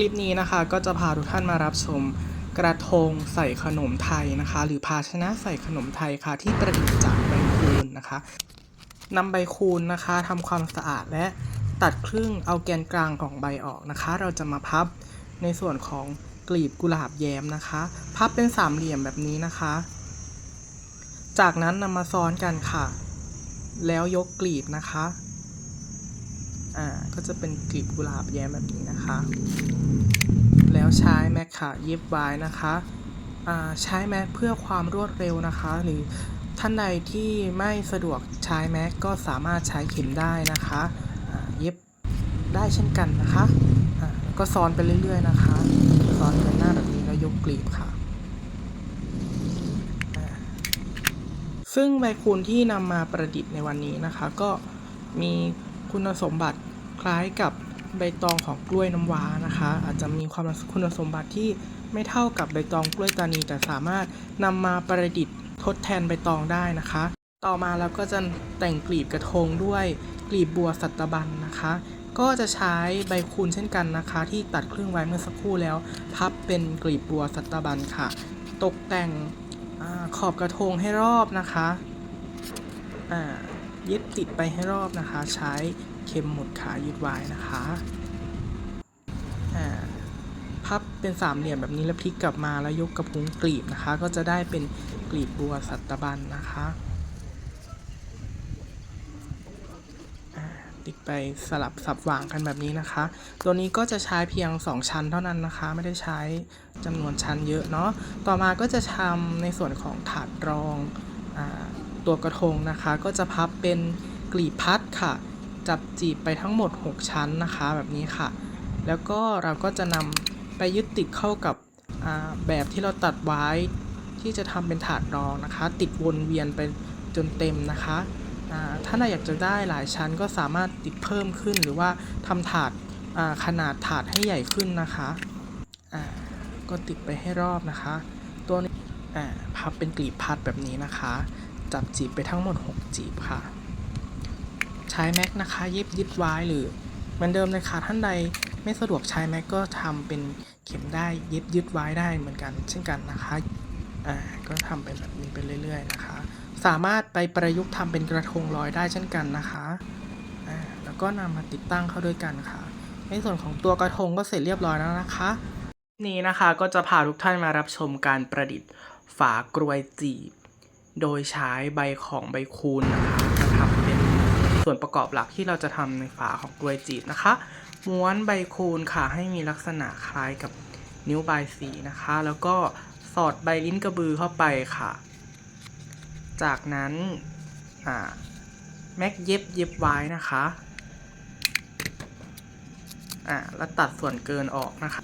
คลิปนี้นะคะก็จะพาทุกท่านมารับชมกระทงใส่ขนมไทยนะคะ หรือภาชนะใส่ขนมไทยค่ะ ที่ประดิษฐ์จากใบคูนนะคะนำใบคูนนะคะทำความสะอาดและตัดครึ่งเอาแกนกลางของใบออกนะคะ เราจะมาพับในส่วนของกลีบกุหลาบแย้มนะคะ พับเป็นสามเหลี่ยมแบบนี้นะคะ จากนั้นนำมาซ้อนกันค่ะ แล้วยกกลีบนะคะ อ่าก็จะเป็นกลีบกุหลาบแย้มแบบนี้นะคะ แล้วใช้แม็กค่ะเย็บไว้นะคะอ่าใช้แม็กเพื่อความรวดเร็วนะคะ หรือท่านใดที่ไม่สะดวกใช้แม็กก็สามารถใช้เข็มได้นะคะเย็บได้เช่นกันนะคะอ่าแล้วก็ซ้อนไปเรื่อยๆนะคะซ้อนกันหน้าแบบนี้แล้วยกกลีบค่ะ ซึ่งใบคูณที่นำมาประดิษฐ์ในวันนี้นะคะ ก็มีคุณสมบัติ คล้ายกับใบตองของกล้วยน้ำว้านะคะ อาจจะมีความคุณสมบัติที่ไม่เท่ากับใบตองกล้วยตานี แต่สามารถนำมาประดิษฐ์ทดแทนใบตองได้นะคะ ต่อมาเราก็จะแต่งกลีบกระทงด้วยกลีบบัวสัตบันนะคะ ก็จะใช้ใบคูณเช่นกันนะคะ ที่ตัดครึ่งไว้เมื่อสักครู่แล้ว พับเป็นกลีบบัวสัตบันค่ะ ตกแต่งอขอบกระทงให้รอบนะคะอ่า ยึดติดไปให้รอบนะคะ ใช้เข็มหมุดขายึดไว้นะคะอ่าพับเป็นสามเหลี่ยมแบบนี้แล้วพลิกกลับมาแล้วยกกระพุ้งกลีบนะคะ ก็จะได้เป็นกลีบบัวสัตบันนะคะติดไปสลับสับวางกันแบบนี้นะคะ ตัวนี้ก็จะใช้เพียง 2 ชั้นเท่านั้นนะคะ ไม่ได้ใช้จำนวนชั้นเยอะเนาะต่อมาก็จะทำในส่วนของถาดรองอ ตัวกระทงนะคะ ก็จะพับเป็นกลีบพัดค่ะ จับจีบไปทั้งหมด 6 ชั้นนะคะแบบนี้ค่ะ แล้วก็เราก็จะนำไปยึดติดเข้ากับแบบที่เราตัดไว้ที่จะทำเป็นถาดรองนะคะ ติดวนเวียนไปจนเต็มนะคะถ้าเราอยากจะได้หลายชั้นก็สามารถติดเพิ่มขึ้นหรือว่าทำถาดาขนาดถาดให้ใหญ่ขึ้นนะคะก็ติดไปให้รอบนะคะ ตัวนี้พับเป็นกลีบพัดแบบนี้นะคะ จับจีบไปทั้งหมด 6 จีบค่ะ ใช้แม็กนะคะเย็บยึดไว้หรือเหมือนเดิมเลยค่ะท่านใดไม่สะดวกใช้แม็กก็ทำเป็นเข็มได้เย็บยึดไว้ได้เหมือนกัน เช่นกันนะคะอ่าก็ทำเป็นแบบนี้ไปเรื่อย ๆ นะคะ สามารถไปประยุกต์ทำเป็นกระทงลอยได้เช่นกันนะคะอ่าแล้วก็นำมาติดตั้งเข้าด้วยกันค่ะ ในส่วนของตัวกระทงก็เสร็จเรียบร้อยแล้วนะคะ นี้นะคะก็จะพาทุกท่านมารับชมการประดิษฐ์ฝากรวยจีบ โดยใช้ใบของใบคูณนะคะมาทำเป็นส่วนประกอบหลักที่เราจะทำในฝาของกล้วยจีบนะคะ ม้วนใบคูณค่ะให้มีลักษณะคล้ายกับนิ้วใบายสีนะคะ แล้วก็สอดใบลิ้นกระบือเข้าไปค่ะ จากนั้นแม็กเย็บเย็บไว้นะคะอ่าแล้วตัดส่วนเกินออกนะคะ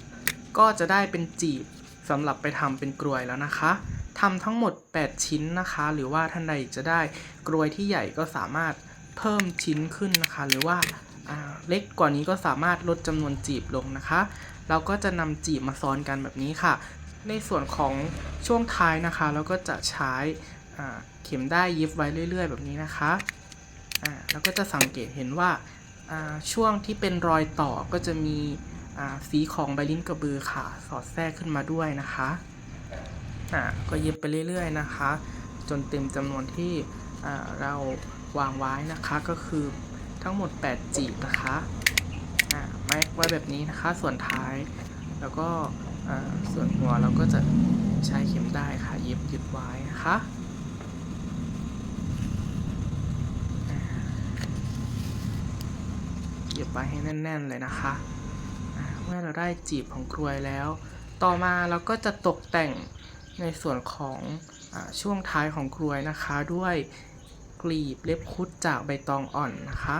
ก็จะได้เป็นจีบสำหรับไปทำเป็นกลวยแล้วนะคะ ทำทั้งหมด 8 ชิ้นนะคะ หรือว่าท่านใดจะได้กลวยที่ใหญ่ก็สามารถเพิ่มชิ้นขึ้นนะคะ หรือว่าาเล็กกว่านี้ก็สามารถลดจำนวนจีบลงนะคะ เราก็จะนำจีบมาซ้อนกันแบบนี้ค่ะ ในส่วนของช่วงท้ายนะคะ เราก็จะใช้เข็มได้เย็บไว้เรื่อย ๆ แบบนี้นะคะอ่าแล้วก็จะสังเกตเห็นว่าาช่วงที่เป็นรอยต่อก็จะมีสีของใบลิ้นกระบือค่ะ สอดแทรกขึ้นมาด้วยนะคะ อ่าก็เย็บไปเรื่อยๆนะคะ จนเต็มจำนวนที่เราวางไว้นะคะก็คือทั้งหมด 8 จีบนะคะแม็กไว้แบบนี้นะคะ ส่วนท้าย แล้วก็ส่วนหัวเราก็จะใช้เข็มได้ค่ะเย็บยึดไว้นะคะเย็บไว้ให้แน่น ๆ เลยนะคะเมื่อเราได้จีบของกลวยแล้ว ต่อมาเราก็จะตกแต่ง ในส่วนของอช่วงท้ายของกลวยนะคะ ด้วยกลีบเล็บคุดจากใบตองอ่อนนะคะ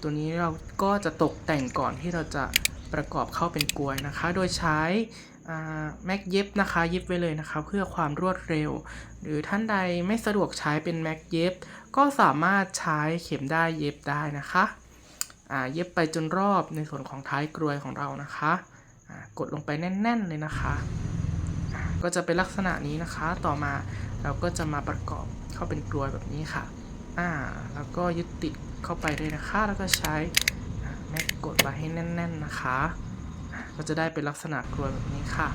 ตัวนี้เราก็จะตกแต่งก่อนที่เราจะประกอบเข้าเป็นกลวยนะคะ โดยใช้แม็กเย็บนะคะเย็บไว้เลยนะคะ เพื่อความรวดเร็ว หรือท่านใดไม่สะดวกใช้เป็นแม็กเย็บ ก็สามารถใช้เข็มได้เย็บได้นะคะเย็บไปจนรอบในส่วนของท้ายกลวยของเรานะคะ กดลงไปแน่น ๆ เลยนะคะ ก็จะเป็นลักษณะนี้นะคะ ต่อมาเราก็จะมาประกอบเข้าเป็นกลวยแบบนี้ค่ะ อ่า แล้วก็ยึดติดเข้าไปเลยนะคะ แล้วก็ใช้แม็กกดไว้ให้แน่น ๆนะคะ ก็จะได้เป็นลักษณะกรวยแบบนี้ค่ะ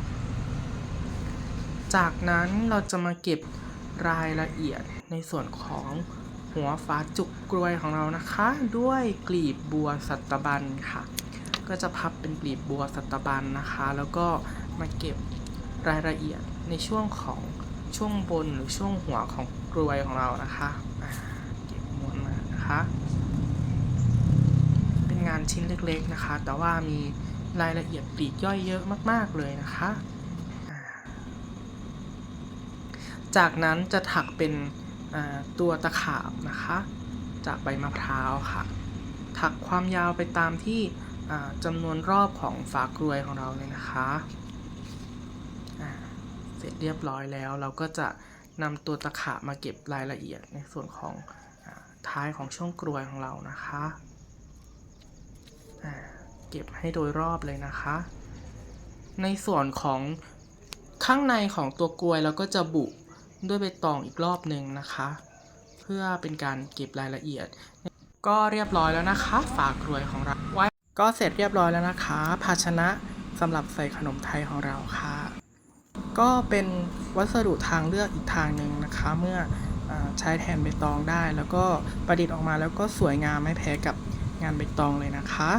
จากนั้นเราจะมาเก็บรายละเอียดในส่วนของหัวฝาจุกกลวยของเรานะคะ ด้วยกลีบบัวสัตบันค่ะ ก็จะพับเป็นกลีบบัวสัตบันนะคะ แล้วก็มาเก็บ รายละเอียดในช่วงของช่วงบนหรือช่วงหัวของกลวยของเรานะคะเก็บม้วนมานะคะ เป็นงานชิ้นเล็กๆนะคะ แต่ว่ามีรายละเอียดปลีกย่อยเยอะมากๆเลยนะคะ จากนั้นจะถักเป็นตัวตะขาบนะคะ จากใบมะพร้าวค่ะ ถักความยาวไปตามที่จำนวนรอบของฝากรวยของเราเลยนะคะ เสร็จเรียบร้อยแล้ว เราก็จะนำตัวตะขาบมาเก็บรายละเอียดในส่วนของอท้ายของช่วงกรวยของเรานะคะเก็บให้โดยรอบเลยนะคะ ในส่วนของข้างในของตัวกลวยเราก็จะบุด้วยใบตองอีกรอบหนึ่งนะคะ เพื่อเป็นการเก็บรายละเอียด ก็เรียบร้อยแล้วนะคะ ฝากรวยของเราไว้ก็เสร็จเรียบร้อยแล้วนะคะ ภาชนะสำหรับใส่ขนมไทยของเราค่ะ ก็เป็นวัสดุทางเลือกอีกทางหนึ่งนะคะ เมื่ออใช้แทนใบตองได้ แล้วก็ประดิษฐ์ออกมาแล้วก็สวยงามไม่แพ้กับงานใบตองเลยนะคะ